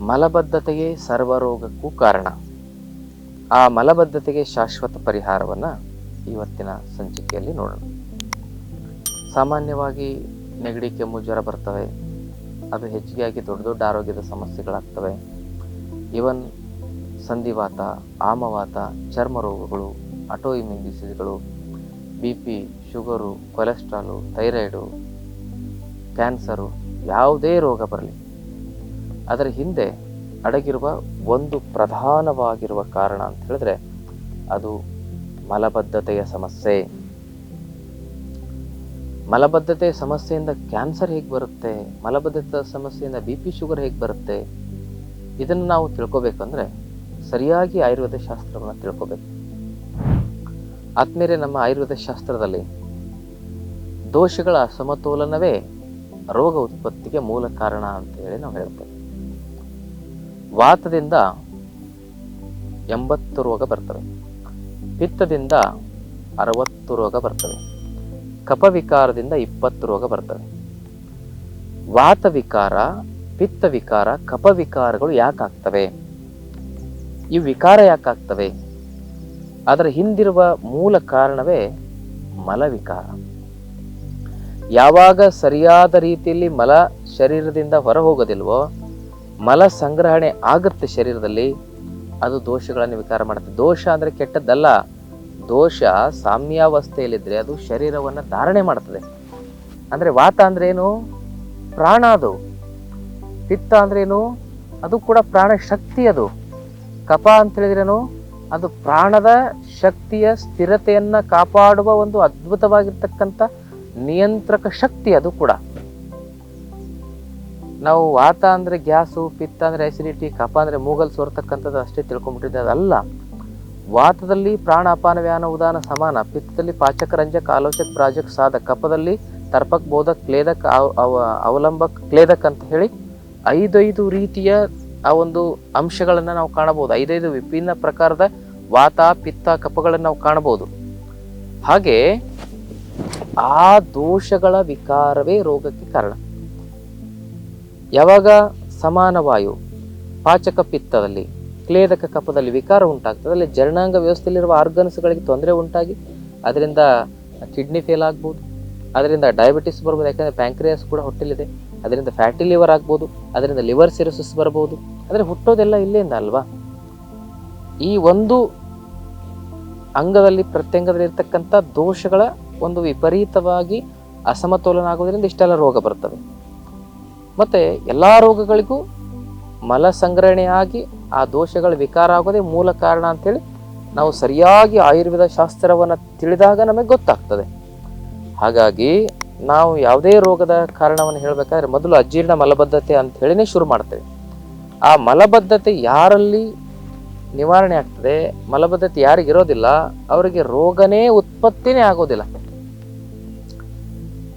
ಮಲಬದ್ಧತೆಯೇ ಸರ್ವರೋಗಕ್ಕೂ ಕಾರಣ. ಆ ಮಲಬದ್ಧತೆಗೆ ಶಾಶ್ವತ ಪರಿಹಾರವನ್ನು ಇವತ್ತಿನ ಸಂಚಿಕೆಯಲ್ಲಿ ನೋಡೋಣ. ಸಾಮಾನ್ಯವಾಗಿ ನೆಗಡಿ, ಕೆಮ್ಮು, ಜ್ವರ ಬರ್ತವೆ. ಅದು ಹೆಚ್ಚಿಗೆಯಾಗಿ ದೊಡ್ಡ ದೊಡ್ಡ ಆರೋಗ್ಯದ ಸಮಸ್ಯೆಗಳಾಗ್ತವೆ. ಇವನ್ ಸಂಧಿವಾತ, ಆಮವಾತ, ಚರ್ಮ ರೋಗಗಳು, auto immune ಡಿಸೀಸ್ಗಳು, B P, sugar, cholesterol, thyroid, cancer ಯಾವುದೇ ರೋಗ ಬರಲಿ. ಅದರ ಹಿಂದೆ ಅಡಗಿರುವ ಒಂದು ಪ್ರಧಾನವಾಗಿರುವ ಕಾರಣ ಅಂತ ಹೇಳಿದ್ರೆ ಅದು ಮಲಬದ್ಧತೆಯ ಸಮಸ್ಯೆ. ಮಲಬದ್ಧತೆಯ ಸಮಸ್ಯೆಯಿಂದ ಕ್ಯಾನ್ಸರ್ ಹೇಗೆ ಬರುತ್ತೆ? ಮಲಬದ್ಧತೆಯ ಸಮಸ್ಯೆಯಿಂದ ಬಿ ಪಿ ಶುಗರ್ ಹೇಗೆ ಬರುತ್ತೆ? ಇದನ್ನು ನಾವು ತಿಳ್ಕೊಬೇಕಂದ್ರೆ ಸರಿಯಾಗಿ ಆಯುರ್ವೇದ ಶಾಸ್ತ್ರವನ್ನು ತಿಳ್ಕೊಬೇಕು. ಆದ್ಮೇಲೆ ನಮ್ಮ ಆಯುರ್ವೇದ ಶಾಸ್ತ್ರದಲ್ಲಿ ದೋಷಗಳ ಅಸಮತೋಲನವೇ ರೋಗ ಉತ್ಪತ್ತಿಗೆ ಮೂಲ ಕಾರಣ ಅಂತ ಹೇಳಿ ನಾವು ಹೇಳ್ತೇವೆ. ವಾತದಿಂದ ಎಂಬತ್ತು ರೋಗ ಬರ್ತವೆ. ಪಿತ್ತದಿಂದ ಅರವತ್ತು ರೋಗ ಬರ್ತವೆ. ಕಪವಿಕಾರದಿಂದ ಇಪ್ಪತ್ತು ರೋಗ ಬರ್ತವೆ. ವಾತ ವಿಕಾರ ಪಿತ್ತ ವಿಕಾರ ಕಫವಿಕಾರಗಳು ಯಾಕಾಗ್ತವೆ? ಈ ವಿಕಾರ ಯಾಕಾಗ್ತವೆ? ಅದರ ಹಿಂದಿರುವ ಮೂಲ ಕಾರಣವೇ ಮಲವಿಕಾರ. ಯಾವಾಗ ಸರಿಯಾದ ರೀತಿಯಲ್ಲಿ ಮಲ ಶರೀರದಿಂದ ಹೊರ ಹೋಗೋದಿಲ್ವೋ ಮಲ ಸಂಗ್ರಹಣೆ ಆಗುತ್ತೆ ಶರೀರದಲ್ಲಿ, ಅದು ದೋಷಗಳನ್ನು ವಿಕಾರ ಮಾಡುತ್ತೆ. ದೋಷ ಅಂದರೆ ಕೆಟ್ಟದ್ದಲ್ಲ. ದೋಷ ಸಾಮ್ಯಾವಸ್ಥೆಯಲ್ಲಿದ್ದರೆ ಅದು ಶರೀರವನ್ನು ಧಾರಣೆ ಮಾಡ್ತದೆ. ಅಂದರೆ ವಾತ ಅಂದ್ರೆ ಏನು? ಪ್ರಾಣ ಅದು. ಪಿತ್ತ ಅಂದ್ರೆ ಏನು? ಅದು ಕೂಡ ಪ್ರಾಣ ಶಕ್ತಿ ಅದು. ಕಪ ಅಂತ ಹೇಳಿದ್ರೇನು ಅದು ಪ್ರಾಣದ ಶಕ್ತಿಯ ಸ್ಥಿರತೆಯನ್ನು ಕಾಪಾಡುವ ಒಂದು ಅದ್ಭುತವಾಗಿರ್ತಕ್ಕಂಥ ನಿಯಂತ್ರಕ ಶಕ್ತಿ ಅದು ಕೂಡ. ನಾವು ವಾತ ಅಂದ್ರೆ ಗ್ಯಾಸು, ಪಿತ್ತ ಅಂದ್ರೆ ಎಸಿಡಿಟಿ ಕಫ ಅಂದ್ರೆ ಮೂಗಲ್ ಸೋರ್ತಕ್ಕಂಥದ್ದು ಅಷ್ಟೇ ತಿಳ್ಕೊಂಡ್ಬಿಟ್ಟಿದ್ದೆ ಅದಲ್ಲ. ವಾತದಲ್ಲಿ ಪ್ರಾಣ ಅಪಾನ ವ್ಯಾನ ಉದಾನ ಸಮಾನ. ಪಿತ್ತದಲ್ಲಿ ಪಾಚಕ, ರಂಜಕ, ಆಲೋಚಕ, ಪ್ರಾಜಕ ಸಾಧ ಕಪದಲ್ಲಿ ತರ್ಪಕ್, ಬೋಧಕ್, ಕ್ಲೇದಕ್, ಅವ- ಅವ- ಅವಲಂಬಕ್, ಕ್ಲೇದಕ್ ಅಂತ ಹೇಳಿ ಐದೈದು ರೀತಿಯ ಆ ಒಂದು ಅಂಶಗಳನ್ನು ನಾವು ಕಾಣಬಹುದು. ಐದೈದು ವಿಭಿನ್ನ ಪ್ರಕಾರದ ವಾತ, ಪಿತ್ತ ಕಪಗಳನ್ನು ನಾವು ಕಾಣಬಹುದು. ಹಾಗೆ ಆ ದೋಷಗಳ ವಿಕಾರವೇ ರೋಗಕ್ಕೆ ಕಾರಣ. ಯಾವಾಗ ಸಮಾನ ವಾಯು ಪಾಚಕ ಪಿತ್ತದಲ್ಲಿ, ಕ್ಲೇದಕ ಕಪದಲ್ಲಿ ವಿಕಾರ ಉಂಟಾಗ್ತದೆ. ಅಲ್ಲಿ ಜರ್ಣಾಂಗ ವ್ಯವಸ್ಥೆಯಲ್ಲಿರುವ ಆರ್ಗನ್ಸ್ಗಳಿಗೆ ತೊಂದರೆ ಉಂಟಾಗಿ, ಅದರಿಂದ ಕಿಡ್ನಿ ಫೇಲ್ ಆಗ್ಬೋದು. ಅದರಿಂದ ಡಯಾಬಿಟಿಸ್ ಬರ್ಬೋದು, ಯಾಕಂದರೆ ಪ್ಯಾಂಕ್ರಿಯಾಸ್ ಕೂಡ ಹೊಟ್ಟೆಲಿದೆ ಅದರಿಂದ ಫ್ಯಾಟಿ ಲಿವರ್ ಆಗ್ಬೋದು, ಅದರಿಂದ ಲಿವರ್ ಸಿರೋಸಿಸ್ ಬರ್ಬೋದು. ಅಂದರೆ ಹುಟ್ಟೋದೆಲ್ಲ ಇಲ್ಲಿಂದ ಅಲ್ವಾ? ಈ ಒಂದು ಅಂಗದಲ್ಲಿ ಪ್ರತ್ಯಂಗದಲ್ಲಿ ಇರ್ತಕ್ಕಂಥ ದೋಷಗಳ ಒಂದು ವಿಪರೀತವಾಗಿ ಅಸಮತೋಲನ ಆಗೋದ್ರಿಂದ ಇಷ್ಟೆಲ್ಲ ರೋಗ ಬರ್ತವೆ ಮತ್ತೆ ಎಲ್ಲ ರೋಗಗಳಿಗೂ ಮಲ ಸಂಗ್ರಹಣೆ ಆಗಿ ಆ ದೋಷಗಳ ವಿಕಾರ ಆಗೋದೇ ಮೂಲ ಕಾರಣ ಅಂತೇಳಿ ನಾವು ಸರಿಯಾಗಿ ಆಯುರ್ವೇದ ಶಾಸ್ತ್ರವನ್ನು ತಿಳಿದಾಗ ನಮಗೆ ಗೊತ್ತಾಗ್ತದೆ. ಹಾಗಾಗಿ ನಾವು ಯಾವುದೇ ರೋಗದ ಕಾರಣವನ್ನು ಹೇಳಬೇಕಾದ್ರೆ ಮೊದಲು ಅಜೀರ್ಣ ಮಲಬದ್ಧತೆ ಅಂತ ಶುರು ಮಾಡ್ತೇವೆ. ಆ ಮಲಬದ್ಧತೆ ಯಾರಲ್ಲಿ ನಿವಾರಣೆ ಆಗ್ತದೆ, ಮಲಬದ್ಧತೆ ಯಾರಿಗಿರೋದಿಲ್ಲ, ಅವರಿಗೆ ರೋಗನೇ ಉತ್ಪತ್ತಿನೇ ಆಗೋದಿಲ್ಲ.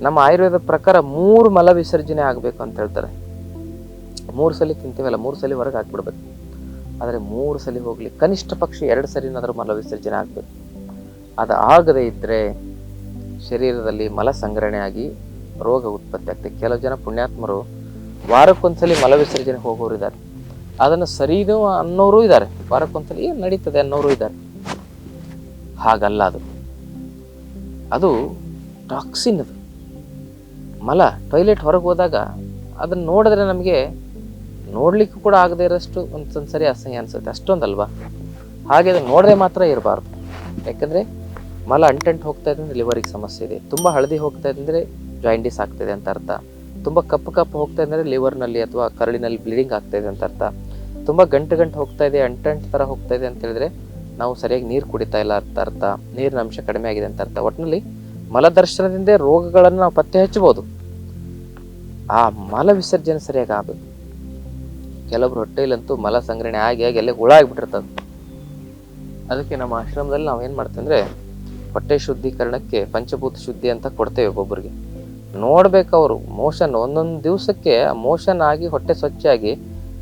ನಮ್ಮ ಆಯುರ್ವೇದ ಪ್ರಕಾರ ಮೂರು ಮಲ ವಿಸರ್ಜನೆ ಆಗಬೇಕು ಅಂತ ಹೇಳ್ತಾರೆ. ಮೂರು ಸಲ ತಿಂತೀವಲ್ಲ, ಮೂರು ಸಲ ಹೊರಗೆ ಹಾಕ್ಬಿಡ್ಬೇಕು. ಆದರೆ ಮೂರು ಸಲ ಹೋಗಲಿ, ಕನಿಷ್ಠ ಪಕ್ಷ ಎರಡು ಸಲಿನಾದರೂ ಮಲ ವಿಸರ್ಜನೆ ಆಗಬೇಕು. ಅದು ಆಗದೇ ಇದ್ದರೆ ಶರೀರದಲ್ಲಿ ಮಲ ಸಂಗ್ರಹಣೆ ಆಗಿ ರೋಗ ಉತ್ಪತ್ತಿ ಆಗ್ತದೆ. ಕೆಲವು ಜನ ಪುಣ್ಯಾತ್ಮರು ವಾರಕ್ಕೊಂದ್ಸಲಿ ಮಲ ವಿಸರ್ಜನೆ ಹೋಗೋರು ಇದ್ದಾರೆ. ಅದನ್ನು ಸರಿದು ಅನ್ನೋರು ಇದ್ದಾರೆ. ವಾರಕ್ಕೊಂದ್ಸಲಿ ಏನು ನಡೀತದೆ ಅನ್ನೋರು ಇದ್ದಾರೆ. ಹಾಗಲ್ಲ ಅದು. ಅದು ಟಾಕ್ಸಿನ್ ಅದು. ಮಲ ಟಾಯ್ಲೆಟ್ ಹೊರಗೆ ಹೋದಾಗ ಅದನ್ನು ನೋಡಿದ್ರೆ ನಮಗೆ ನೋಡಲಿಕ್ಕೂ ಕೂಡ ಆಗದೇ ಇರೋಷ್ಟು ಒಂದೊಂದು ಸರಿ ಅಸಹ್ಯ ಅನ್ಸುತ್ತೆ. ಅಷ್ಟೊಂದಲ್ವಾ? ಹಾಗೆ ಅದನ್ನು ನೋಡದೆ ಮಾತ್ರ ಇರಬಾರ್ದು. ಯಾಕಂದರೆ ಮಲ ಅಂಟಂಟ್ ಹೋಗ್ತಾ ಇದೆ ಅಂದರೆ ಲಿವರಿಗೆ ಸಮಸ್ಯೆ ಇದೆ. ತುಂಬ ಹಳದಿ ಹೋಗ್ತಾ ಇದೆ ಅಂದ್ರೆ ಜಾಯಿಂಡಿಸ್ ಆಗ್ತಿದೆ ಅಂತ ಅರ್ಥ. ತುಂಬ ಕಪ್ಪು ಕಪ್ಪು ಹೋಗ್ತಾ ಇದೆ ಲಿವರ್ನಲ್ಲಿ ಅಥವಾ ಕರಳಿನಲ್ಲಿ ಬ್ಲೀಡಿಂಗ್ ಆಗ್ತಾ ಇದೆ ಅಂತ ಅರ್ಥ. ತುಂಬ ಗಂಟು ಗಂಟು ಹೋಗ್ತಾ ಇದೆ, ಅಂಟಂಟ್ ಥರ ಹೋಗ್ತಾ ಇದೆ ಅಂತ ಹೇಳಿದ್ರೆ ನಾವು ಸರಿಯಾಗಿ ನೀರು ಕುಡಿತಾ ಇಲ್ಲ ಅಂತ ಅರ್ಥ. ನೀರಿನ ಅಂಶ ಕಡಿಮೆ ಆಗಿದೆ ಅಂತ ಅರ್ಥ. ಒಟ್ಟಿನಲ್ಲಿ ಮಲದರ್ಶನದಿಂದ ರೋಗಗಳನ್ನು ನಾವು ಪತ್ತೆ ಹಚ್ಚಬಹುದು. ಆ ಮಲ ವಿಸರ್ಜನೆ ಸರಿಯಾಗಿ ಆಗಬೇಕು. ಕೆಲವರು ಹೊಟ್ಟೆಯಲ್ಲಂತೂ ಮಲ ಸಂಗ್ರಹಣೆ ಆಗಿ ಆಗಿ ಅಲ್ಲೇ ಹುಳ ಆಗಿಬಿಟ್ಟಿರ್ತದೆ. ಅದಕ್ಕೆ ನಮ್ಮ ಆಶ್ರಮದಲ್ಲಿ ನಾವು ಏನು ಮಾಡ್ತೇವೆ ಅಂದರೆ ಹೊಟ್ಟೆ ಶುದ್ಧೀಕರಣಕ್ಕೆ ಪಂಚಭೂತ ಶುದ್ಧಿ ಅಂತ ಕೊಡ್ತೇವೆ ಒಬ್ಬೊಬ್ಬರಿಗೆ ನೋಡ್ಬೇಕು ಅವರು, ಮೋಷನ್ ಒಂದೊಂದು ದಿವಸಕ್ಕೆ ಮೋಷನ್ ಆಗಿ ಹೊಟ್ಟೆ ಸ್ವಚ್ಛ ಆಗಿ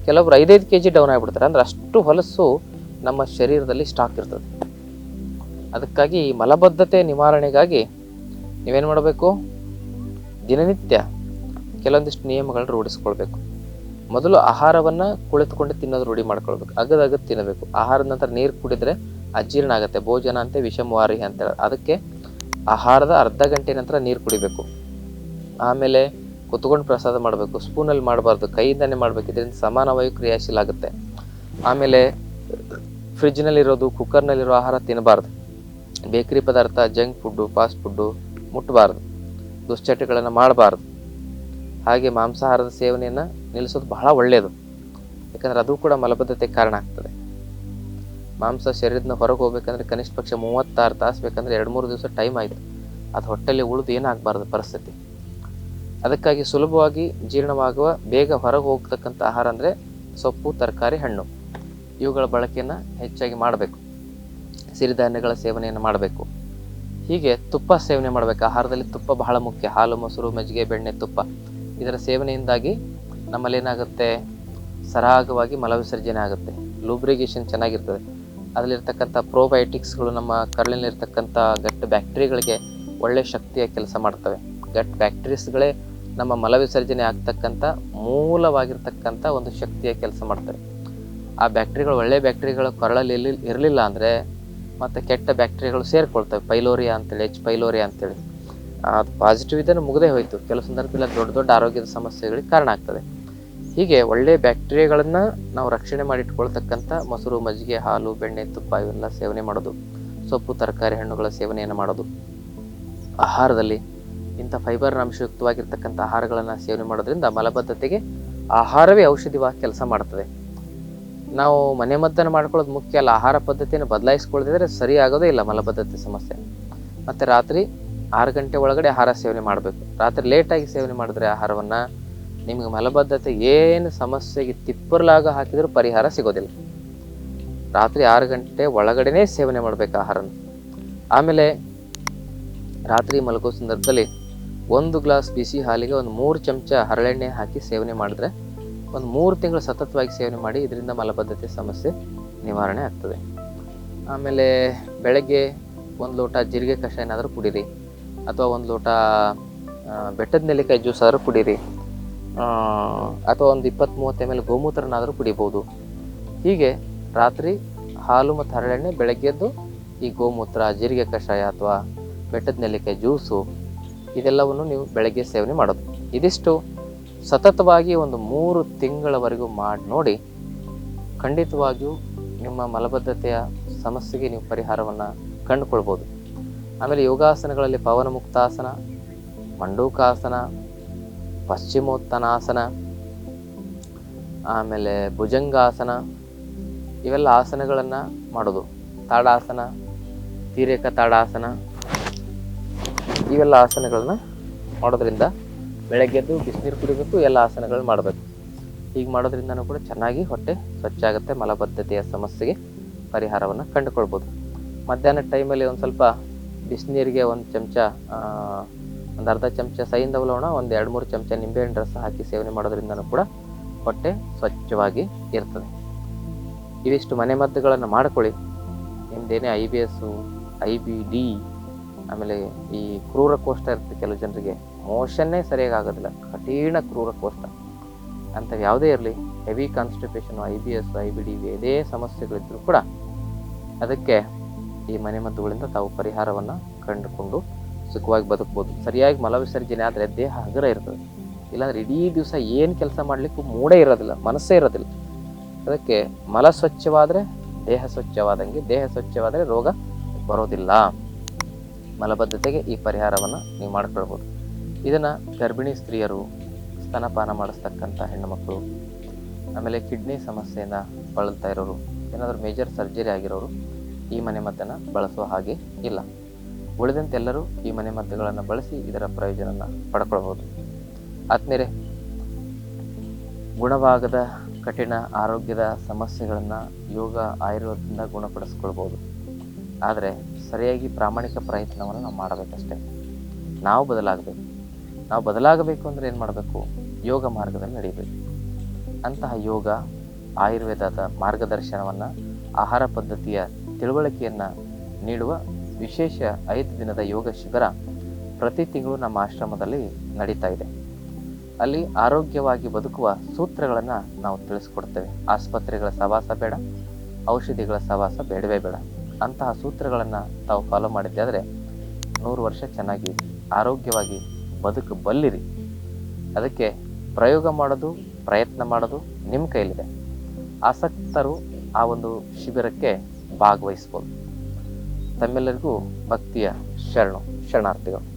ಕೆಲವ್ರು ಐದೈದು ಕೆ ಜಿ ಡೌನ್ ಆಗಿಬಿಡ್ತಾರೆ. ಅಂದ್ರೆ ಅಷ್ಟು ಹೊಲಸು ನಮ್ಮ ಶರೀರದಲ್ಲಿ ಸ್ಟಾಕ್ ಇರ್ತದೆ. ಅದಕ್ಕಾಗಿ ಮಲಬದ್ಧತೆ ನಿವಾರಣೆಗಾಗಿ ನೀವೇನು ಮಾಡಬೇಕು? ದಿನನಿತ್ಯ ಕೆಲವೊಂದಿಷ್ಟು ನಿಯಮಗಳನ್ನ ರೂಢಿಸ್ಕೊಳ್ಬೇಕು. ಮೊದಲು ಆಹಾರವನ್ನು ಕುಳಿತುಕೊಂಡು ತಿನ್ನೋದು ರೂಢಿ ಮಾಡ್ಕೊಳ್ಬೇಕು. ಅಗದ ಅಗದ್ ತಿನ್ನಬೇಕು. ಆಹಾರದ ನಂತರ ನೀರು ಕುಡಿದ್ರೆ ಅಜೀರ್ಣ ಆಗುತ್ತೆ. ಭೋಜನ ಅಂತ ವಿಷಮವಾರಿ ಅಂತ ಅದಕ್ಕೆ ಆಹಾರದ ಅರ್ಧ ಗಂಟೆ ನಂತರ ನೀರು ಕುಡಿಬೇಕು. ಆಮೇಲೆ ಕುತ್ಕೊಂಡು ಪ್ರಸಾದ ಮಾಡಬೇಕು. ಸ್ಪೂನಲ್ಲಿ ಮಾಡಬಾರ್ದು. ಕೈಯಿಂದನೇ ಮಾಡಬೇಕು. ಇದರಿಂದ ಸಮಾನವಾಗಿ ಕ್ರಿಯಾಶೀಲ ಆಗುತ್ತೆ. ಆಮೇಲೆ ಫ್ರಿಜ್ನಲ್ಲಿರೋದು ಕುಕ್ಕರ್ನಲ್ಲಿರೋ ಆಹಾರ ತಿನ್ನಬಾರ್ದು. ಬೇಕರಿ ಪದಾರ್ಥ ಜಂಕ್ ಫುಡ್ಡು ಫಾಸ್ಟ್ ಫುಡ್ಡು ಮುಟ್ಟಬಾರ್ದು ದುಶ್ಚಟಗಳನ್ನು ಮಾಡಬಾರ್ದು. ಹಾಗೆ ಮಾಂಸಾಹಾರದ ಸೇವನೆಯನ್ನು ನಿಲ್ಲಿಸೋದು ಬಹಳ ಒಳ್ಳೆಯದು ಯಾಕಂದರೆ ಅದು ಕೂಡ ಮಲಬದ್ಧತೆ ಕಾರಣ ಆಗ್ತದೆ. ಮಾಂಸ ಶರೀರದಿಂದ ಹೊರಗೆ ಹೋಗ್ಬೇಕಂದ್ರೆ ಕನಿಷ್ಠ ಪಕ್ಷ ಮೂವತ್ತಾರು ತಾಸು ಬೇಕಂದ್ರೆ ಎರಡು ಮೂರು ದಿವಸ ಟೈಮ್ ಆಯಿತು. ಅದು ಹೊಟ್ಟೆಲ್ಲಿ ಉಳಿದು ಏನಾಗಬಾರ್ದು ಪರಿಸ್ಥಿತಿ. ಅದಕ್ಕಾಗಿ ಸುಲಭವಾಗಿ ಜೀರ್ಣವಾಗುವ, ಬೇಗ ಹೊರಗೆ ಹೋಗ್ತಕ್ಕಂಥ ಆಹಾರ ಅಂದರೆ ಸೊಪ್ಪು, ತರಕಾರಿ, ಹಣ್ಣು. ಇವುಗಳ ಬಳಕೆಯನ್ನು ಹೆಚ್ಚಾಗಿ ಮಾಡಬೇಕು. ಸಿರಿಧಾನ್ಯಗಳ ಸೇವನೆಯನ್ನು ಮಾಡಬೇಕು. ಹೀಗೆ ತುಪ್ಪ ಸೇವನೆ ಮಾಡಬೇಕು. ಆಹಾರದಲ್ಲಿ ತುಪ್ಪ ಬಹಳ ಮುಖ್ಯ. ಹಾಲು, ಮೊಸರು, ಮಜ್ಜಿಗೆ, ಬೆಣ್ಣೆ, ತುಪ್ಪ. ಇದರ ಸೇವನೆಯಿಂದಾಗಿ ನಮ್ಮಲ್ಲಿ ಏನಾಗುತ್ತೆ? ಸರಾಗವಾಗಿ ಮಲವಿಸರ್ಜನೆ ಆಗುತ್ತೆ. ಲೂಬ್ರಿಗೇಷನ್ ಚೆನ್ನಾಗಿರ್ತದೆ. ಅದರಲ್ಲಿರ್ತಕ್ಕಂಥ ಪ್ರೋಬಯೋಟಿಕ್ಸ್ಗಳು ನಮ್ಮ ಕರಳಿನಲ್ಲಿರ್ತಕ್ಕಂಥ ಗಟ್ ಬ್ಯಾಕ್ಟೀರಿಯಾಗಳಿಗೆ ಒಳ್ಳೆ ಶಕ್ತಿಯ ಕೆಲಸ ಮಾಡ್ತವೆ. ಗಟ್ ಬ್ಯಾಕ್ಟೀರಿಯಸ್ಗಳೇ ನಮ್ಮ ಮಲವಿಸರ್ಜನೆ ಆಗ್ತಕ್ಕಂಥ ಮೂಲವಾಗಿರ್ತಕ್ಕಂಥ ಒಂದು ಶಕ್ತಿಯ ಕೆಲಸ ಮಾಡ್ತವೆ. ಆ ಬ್ಯಾಕ್ಟೀರಿಯಾಗಳು ಒಳ್ಳೆ ಬ್ಯಾಕ್ಟೀರಿಯಾಗಳು ಕರಳಲ್ಲಿ ಇರ್ಲಿ ಇರಲಿಲ್ಲ ಅಂದರೆ ಮತ್ತು ಕೆಟ್ಟ ಬ್ಯಾಕ್ಟೀರಿಯಾಗಳು ಸೇರಿಕೊಳ್ತವೆ. ಪೈಲೋರಿಯಾ ಅಂತೇಳಿ ಎಚ್ ಪೈಲೋರಿಯಾ ಅಂತೇಳಿ. ಅದು ಪಾಸಿಟಿವ್ ಇದನ್ನು ಮುಗದೇ ಹೋಯಿತು. ಕೆಲವು ಸಂದರ್ಭದಲ್ಲಿ ದೊಡ್ಡ ದೊಡ್ಡ ಆರೋಗ್ಯದ ಸಮಸ್ಯೆಗಳಿಗೆ ಕಾರಣ ಆಗ್ತದೆ. ಹೀಗೆ ಒಳ್ಳೆಯ ಬ್ಯಾಕ್ಟೀರಿಯಾಗಳನ್ನು ನಾವು ರಕ್ಷಣೆ ಮಾಡಿಟ್ಕೊಳ್ತಕ್ಕಂಥ ಮೊಸರು, ಮಜ್ಜಿಗೆ, ಹಾಲು, ಬೆಣ್ಣೆ, ತುಪ್ಪ ಇವೆಲ್ಲ ಸೇವನೆ ಮಾಡೋದು. ಸೊಪ್ಪು, ತರಕಾರಿ, ಹಣ್ಣುಗಳ ಸೇವನೆಯನ್ನು ಮಾಡೋದು. ಆಹಾರದಲ್ಲಿ ಇಂಥ ಫೈಬರ್ ಅಂಶಯುಕ್ತವಾಗಿರ್ತಕ್ಕಂಥ ಆಹಾರಗಳನ್ನು ಸೇವನೆ ಮಾಡೋದ್ರಿಂದ ಮಲಬದ್ಧತೆಗೆ ಆಹಾರವೇ ಔಷಧಿವಾಗಿ ಕೆಲಸ ಮಾಡ್ತದೆ. ನಾವು ಮನೆ ಮದ್ದನ್ನು ಮಾಡ್ಕೊಳ್ಳೋದು ಮುಖ್ಯ ಅಲ್ಲ, ಆಹಾರ ಪದ್ಧತಿಯನ್ನು ಬದಲಾಯಿಸ್ಕೊಳ್ದಿದ್ರೆ ಸರಿ ಆಗೋದೇ ಇಲ್ಲ ಮಲಬದ್ಧತೆ ಸಮಸ್ಯೆ. ಮತ್ತು ರಾತ್ರಿ ಆರು ಗಂಟೆ ಒಳಗಡೆ ಆಹಾರ ಸೇವನೆ ಮಾಡಬೇಕು. ರಾತ್ರಿ ಲೇಟಾಗಿ ಸೇವನೆ ಮಾಡಿದ್ರೆ ಆಹಾರವನ್ನು ನಿಮಗೆ ಮಲಬದ್ಧತೆ ಏನು ಸಮಸ್ಯೆಗೆ ತಿಪ್ಪರ್ಲಾಗ ಹಾಕಿದರೂ ಪರಿಹಾರ ಸಿಗೋದಿಲ್ಲ. ರಾತ್ರಿ ಆರು ಗಂಟೆ ಒಳಗಡೆನೇ ಸೇವನೆ ಮಾಡಬೇಕು ಆಹಾರನ. ಆಮೇಲೆ ರಾತ್ರಿ ಮಲಗೋ ಸಂದರ್ಭದಲ್ಲಿ ಒಂದು ಗ್ಲಾಸ್ ಬಿಸಿ ಹಾಲಿಗೆ ಒಂದು ಮೂರು ಚಮಚ ಹರಳೆಣ್ಣೆ ಹಾಕಿ ಸೇವನೆ ಮಾಡಿದ್ರೆ ಒಂದು ಮೂರು ತಿಂಗಳು ಸತತವಾಗಿ ಸೇವನೆ ಮಾಡಿ ಇದರಿಂದ ಮಲಬದ್ಧತೆ ಸಮಸ್ಯೆ ನಿವಾರಣೆ ಆಗ್ತದೆ. ಆಮೇಲೆ ಬೆಳಗ್ಗೆ ಒಂದು ಲೋಟ ಜೀರಿಗೆ ಕಷಾಯ ಏನಾದರೂ ಕುಡೀರಿ, ಅಥವಾ ಒಂದು ಲೋಟ ಬೆಟ್ಟದ ನೆಲ್ಲಿಕಾಯಿ ಜ್ಯೂಸ್ ಆದರೂ ಕುಡೀರಿ ಅಥವಾ ಒಂದು ಇಪ್ಪತ್ತು ಮೂವತ್ತು ಎಂ ಎಲ್ ಗೋಮೂತ್ರನಾದರೂ ಕುಡಿಬೋದು. ಹೀಗೆ ರಾತ್ರಿ ಹಾಲು ಮತ್ತು ಹರಳೆಣ್ಣೆ ಬೆಳಗ್ಗೆದ್ದು ಈ ಗೋಮೂತ್ರ, ಜೀರಿಗೆ ಕಷಾಯ ಅಥವಾ ಬೆಟ್ಟದ ನೆಲ್ಲಿಕಾಯಿ ಜ್ಯೂಸು ಇದೆಲ್ಲವನ್ನು ನೀವು ಬೆಳಗ್ಗೆ ಸೇವನೆ ಮಾಡೋದು. ಇದಿಷ್ಟು. ಸತತವಾಗಿ ಒಂದು ಮೂರು ತಿಂಗಳವರೆಗೂ ಮಾಡಿ ನೋಡಿ, ಖಂಡಿತವಾಗಿಯೂ ನಿಮ್ಮ ಮಲಬದ್ಧತೆಯ ಸಮಸ್ಯೆಗೆ ನೀವು ಪರಿಹಾರವನ್ನು ಕಂಡುಕೊಳ್ಬೋದು. ಆಮೇಲೆ ಯೋಗಾಸನಗಳಲ್ಲಿ ಪವನ ಮುಕ್ತಾಸನ, ಮಂಡೂಕಾಸನ, ಪಶ್ಚಿಮೋತ್ತನಾಸನ, ಆಮೇಲೆ ಭುಜಂಗಾಸನ, ಇವೆಲ್ಲ ಆಸನಗಳನ್ನು ಮಾಡೋದು. ತಾಡಾಸನ, ತೀರೇಕ ತಾಡಾಸನ, ಇವೆಲ್ಲ ಆಸನಗಳನ್ನು ಮಾಡೋದ್ರಿಂದ ಬೆಳಗ್ಗೆದ್ದು ಬಿಸಿನೀರು ಕುಡಿಬೇಕು, ಎಲ್ಲ ಆಸನಗಳು ಮಾಡಬೇಕು. ಹೀಗೆ ಮಾಡೋದ್ರಿಂದನೂ ಕೂಡ ಚೆನ್ನಾಗಿ ಹೊಟ್ಟೆ ಸ್ವಚ್ಛ ಆಗುತ್ತೆ, ಮಲಬದ್ಧತೆಯ ಸಮಸ್ಯೆಗೆ ಪರಿಹಾರವನ್ನು ಕಂಡುಕೊಳ್ಬೋದು. ಮಧ್ಯಾಹ್ನ ಟೈಮಲ್ಲಿ ಒಂದು ಸ್ವಲ್ಪ ಬಿಸಿನೀರಿಗೆ ಒಂದು ಚಮಚ ಒಂದು ಅರ್ಧ ಚಮಚ ಸೈಂದ ಲವಣ ಒಂದು ಎರಡು ಮೂರು ಚಮಚ ನಿಂಬೆಹಣ್ಣು ರಸ ಹಾಕಿ ಸೇವನೆ ಮಾಡೋದ್ರಿಂದನೂ ಕೂಡ ಹೊಟ್ಟೆ ಸ್ವಚ್ಛವಾಗಿ ಇರ್ತದೆ. ಇವಿಷ್ಟು ಮನೆಮದ್ದುಗಳನ್ನು ಮಾಡ್ಕೊಳ್ಳಿ. ನಿಮ್ದೇನೇ I B S, I B D, ಆಮೇಲೆ ಈ ಕ್ರೂರ ಕೋಷ್ಟ ಇರುತ್ತೆ ಕೆಲವು ಜನರಿಗೆ. ಮೋಷನ್ನೇ ಸರಿಯಾಗಿ ಆಗೋದಿಲ್ಲ. ಕಠಿಣ ಕ್ರೂರ ಕೋಷ್ಟ ಅಂಥವು ಯಾವುದೇ ಇರಲಿ heavy constipation I B S I B D ಇದೇ ಸಮಸ್ಯೆಗಳಿದ್ದರೂ ಕೂಡ ಅದಕ್ಕೆ ಈ ಮನೆಮದ್ದುಗಳಿಂದ ತಾವು ಪರಿಹಾರವನ್ನು ಕಂಡುಕೊಂಡು ಸುಖವಾಗಿ ಬದುಕ್ಬೋದು. ಸರಿಯಾಗಿ ಮಲವಿಸರ್ಜನೆ ಆದರೆ ದೇಹ ಹಗುರ ಇರ್ತದೆ. ಇಲ್ಲಾಂದ್ರೆ ಇಡೀ ದಿವಸ ಏನು ಕೆಲಸ ಮಾಡಲಿಕ್ಕೂ ಮೂಡೇ ಇರೋದಿಲ್ಲ, ಮನಸ್ಸೇ ಇರೋದಿಲ್ಲ. ಅದಕ್ಕೆ ಮಲ ಸ್ವಚ್ಛವಾದರೆ ದೇಹ ಸ್ವಚ್ಛವಾದಂಗೆ, ದೇಹ ಸ್ವಚ್ಛವಾದರೆ ರೋಗ ಬರೋದಿಲ್ಲ. ಮಲಬದ್ಧತೆಗೆ ಈ ಪರಿಹಾರವನ್ನು ನೀವು ಮಾಡಿಕೊಳ್ಬೋದು. ಇದನ್ನು ಗರ್ಭಿಣಿ ಸ್ತ್ರೀಯರು ಸ್ತನಪಾನ ಮಾಡಿಸ್ತಕ್ಕಂಥ ಹೆಣ್ಣುಮಕ್ಕಳು ಆಮೇಲೆ ಕಿಡ್ನಿ ಸಮಸ್ಯೆಯಿಂದ ಬಳಲ್ತಾ ಇರೋರು, ಏನಾದರೂ ಮೇಜರ್ ಸರ್ಜರಿ ಆಗಿರೋರು ಈ ಮನೆಮದ್ದನ್ನು ಬಳಸುವ ಹಾಗೆ ಇಲ್ಲ. ಉಳಿದಂತೆಲ್ಲರೂ ಈ ಮನೆಮದ್ದುಗಳನ್ನು ಬಳಸಿ ಇದರ ಪ್ರಯೋಜನನ ಪಡ್ಕೊಳ್ಬೋದು ಆದ್ಮೇಲೆ ಗುಣವಾಗದ ಕಠಿಣ ಆರೋಗ್ಯದ ಸಮಸ್ಯೆಗಳನ್ನು ಯೋಗ ಆಯುರ್ವೇದದಿಂದ ಗುಣಪಡಿಸ್ಕೊಳ್ಬೋದು ಆದರೆ ಸರಿಯಾಗಿ ಪ್ರಾಮಾಣಿಕ ಪ್ರಯತ್ನವನ್ನು ನಾವು ಮಾಡಬೇಕಷ್ಟೇ. ನಾವು ಬದಲಾಗಬೇಕು. ನಾವು ಬದಲಾಗಬೇಕು ಅಂದರೆ ಏನು ಮಾಡಬೇಕು? ಯೋಗ ಮಾರ್ಗದಲ್ಲಿ ನಡೆಯಬೇಕು ಅಂತಹ ಯೋಗ ಆಯುರ್ವೇದದ ಮಾರ್ಗದರ್ಶನವನ್ನು, ಆಹಾರ ಪದ್ಧತಿಯ ತಿಳುವಳಿಕೆಯನ್ನು ನೀಡುವ ವಿಶೇಷ ಐದು ದಿನದ ಯೋಗ ಶಿಬಿರ ಪ್ರತಿ ತಿಂಗಳು ನಮ್ಮ ಆಶ್ರಮದಲ್ಲಿ ನಡೀತಾ ಇದೆ. ಅಲ್ಲಿ ಆರೋಗ್ಯವಾಗಿ ಬದುಕುವ ಸೂತ್ರಗಳನ್ನು ನಾವು ತಿಳಿಸ್ಕೊಡ್ತೇವೆ. ಆಸ್ಪತ್ರೆಗಳ ಸವಾಸ ಬೇಡ, ಔಷಧಿಗಳ ಸವಾಸ ಬೇಡವೇ ಬೇಡ. ಅಂತಹ ಸೂತ್ರಗಳನ್ನು ತಾವು ಫಾಲೋ ಮಾಡಿದ್ದೆ ಆದರೆ ನೂರು ವರ್ಷ ಚೆನ್ನಾಗಿ ಆರೋಗ್ಯವಾಗಿ ಬದುಕು ಬಲ್ಲಿರಿ. ಅದಕ್ಕೆ ಪ್ರಯೋಗ ಮಾಡೋದು, ಪ್ರಯತ್ನ ಮಾಡೋದು ನಿಮ್ಮ ಕೈಲಿದೆ ಆಸಕ್ತರು ಆ ಒಂದು ಶಿಬಿರಕ್ಕೆ ಭಾಗವಹಿಸ್ಬೋದು. ತಮ್ಮೆಲ್ಲರಿಗೂ ಭಕ್ತಿಯ ಶರಣು, ಶರಣಾರ್ಥಿಗಳು.